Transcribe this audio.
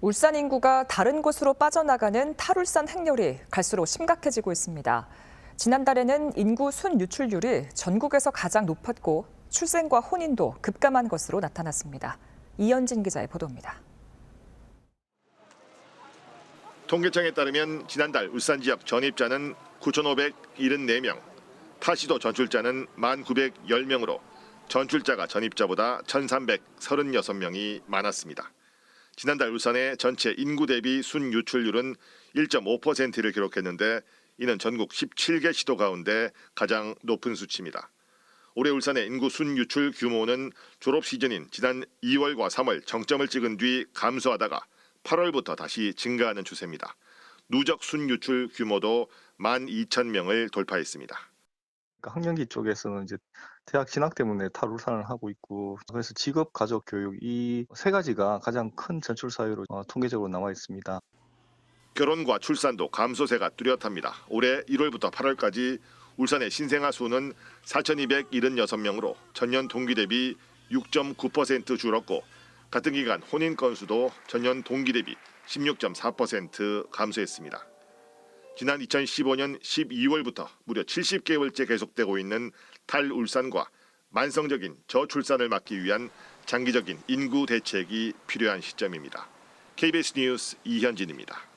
울산 인구가 다른 곳으로 빠져나가는 탈울산 행렬이 갈수록 심각해지고 있습니다. 지난달에는 인구 순유출률이 전국에서 가장 높았고 출생과 혼인도 급감한 것으로 나타났습니다. 이현진 기자의 보도입니다. 통계청에 따르면 지난달 울산 지역 전입자는 9,574명, 타시도 전출자는 1,910명으로 전출자가 전입자보다 1,336명이 많았습니다. 지난달 울산의 전체 인구 대비 순유출률은 1.5%를 기록했는데 이는 전국 17개 시도 가운데 가장 높은 수치입니다. 올해 울산의 인구 순유출 규모는 졸업 시즌인 지난 2월과 3월 정점을 찍은 뒤 감소하다가 8월부터 다시 증가하는 추세입니다. 누적 순유출 규모도 12,000명을 돌파했습니다. 그러니까 학년기 쪽에서는 이제 대학 진학 때문에 탈울산을 하고 있고 그래서 직업 가족 교육 이 세 가지가 가장 큰 전출 사유로 어, 통계적으로 나와 있습니다. 결혼과 출산도 감소세가 뚜렷합니다. 올해 1월부터 8월까지 울산의 신생아 수는 4,276명으로 전년 동기 대비 6.9% 줄었고 같은 기간 혼인 건수도 전년 동기 대비 16.4% 감소했습니다. 지난 2015년 12월부터 무려 70개월째 계속되고 있는 탈울산과 만성적인 저출산을 막기 위한 장기적인 인구 대책이 필요한 시점입니다. KBS 뉴스 이현진입니다.